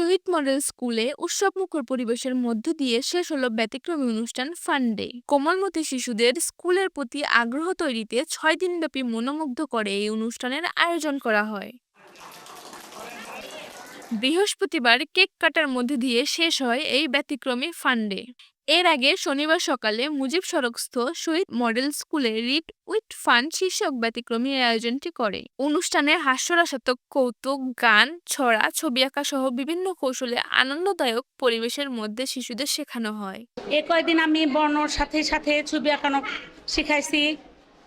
শহীদ model স্কুলে উৎসবমুখর পরিবেশের মধ্য দিয়ে শেষ হলো ব্যতিক্রমী অনুষ্ঠান ফান ডে। কোমলমতি শিশুদের স্কুলের প্রতি আগ্রহ তৈরিতে ছয় দিনব্যাপী মনোমুগ্ধ করে এই অনুষ্ঠানের আয়োজন করা হয়। বৃহস্পতিবার কেক কাটার মধ্যে দিয়ে শেষ হয় এই ব্যতিক্রমী ফান্ডে এর আগে শনিবার সকালে মুজিব সড়কস্থ শহীদ মডেল স্কুলে রিড উইথ ফান শীর্ষক ব্যতিক্রমী আয়োজনটি করে। অনুষ্ঠানে হাস্যরসাত্মক কৌতুক, গান, ছড়া, ছবি আঁকা সহ বিভিন্ন কৌশলে আনন্দদায়ক পরিবেশের মধ্যে শিশুদের শেখানো হয়। এ কয়দিন আমি বর্ণর সাথে সাথে ছবি আঁকানো শিখাইছি।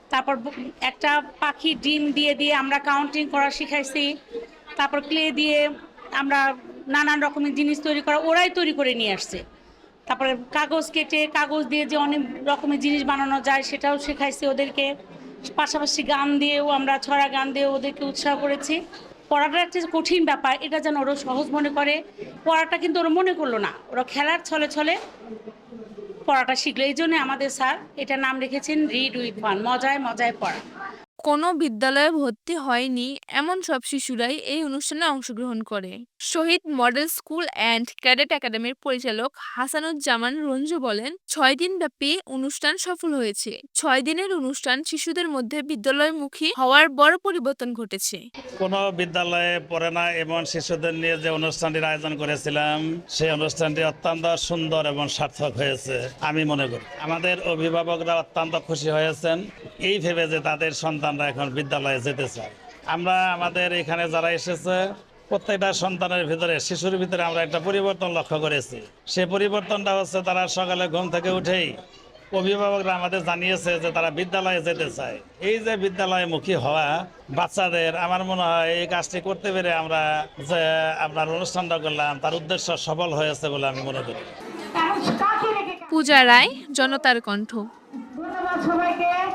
তারপর একটা পাখি ডিম দিয়ে দিয়ে আমরা কাউন্টিং করা শিখাইছি। তারপর ক্লে দিয়ে আমরা নানান রকমের জিনিস তৈরি করা, ওরাই তৈরি করে নিয়ে আসছে। তারপরে কাগজ কেটে, কাগজ দিয়ে যে অনেক রকমের জিনিস বানানো যায়, সেটাও শেখাইছি ওদেরকে। পাশাপাশি গান দিয়েও আমরা, ছড়া গান দিয়ে ওদেরকে উৎসাহ করেছি। পড়াটা একটা কঠিন ব্যাপার, এটা যেন ওরা সহজ মনে করে। পড়াটা কিন্তু ওরা মনে করল না, ওরা খেলার ছলে ছলে পড়াটা শিখলো। এই জন্য আমাদের স্যার এটা নাম রেখেছেন রিড উইথ ফান মজায় মজায় পড়া। কোনো বিদ্যালয়ে ভর্তি হয়নি এমন সব শিশুরাই এই অনুষ্ঠানে অংশগ্রহণ করে। Shahid model school and cadet একাডেমির পরিচালক হাসানুজ্জামান রঞ্জু বলেন, ছয় দিন ব্যাপী অনুষ্ঠান সফল হয়েছে। ছয় দিনের অনুষ্ঠান শিশুদের মধ্যে বিদ্যালয়মুখী হওয়ার বড় পরিবর্তন ঘটেছে। কোনো বিদ্যালয়ে পড়ে না এবং শিশুদের নিয়ে যে অনুষ্ঠানটির আয়োজন করেছিলাম, সেই অনুষ্ঠানটি অত্যন্ত সুন্দর এবং সার্থক হয়েছে, আমি মনে করি। আমাদের অভিভাবকরা অত্যন্ত খুশি হয়েছেন, এই ভেবে যে তাদের সন্তানরা এখন বিদ্যালয়ে যেতে চায়। আমরা, আমাদের এখানে যারা এসেছে প্রত্যেকটা সন্তানের ভিতরে শিশুর ভিতরে আমরা একটা পরিবর্তন লক্ষ্য করেছি। সেই পরিবর্তনটা হচ্ছে তারা সকালে ঘুম থেকে উঠেই অভিভাবকরা আমাদের জানিয়েছে যে তারা বিদ্যালয়ে যেতে চায়। এই যে বিদ্যালয়মুখী হওয়া বাচ্চাদের আমার মনে হয় এই কাজটি করতে পেরে আমরা যে আপনার অনুষ্ঠানটা করলাম তার উদ্দেশ্য সফল হয়েছে বলে আমি মনে করি। পূজা রায় জনতার কণ্ঠ। ধন্যবাদ সবাইকে।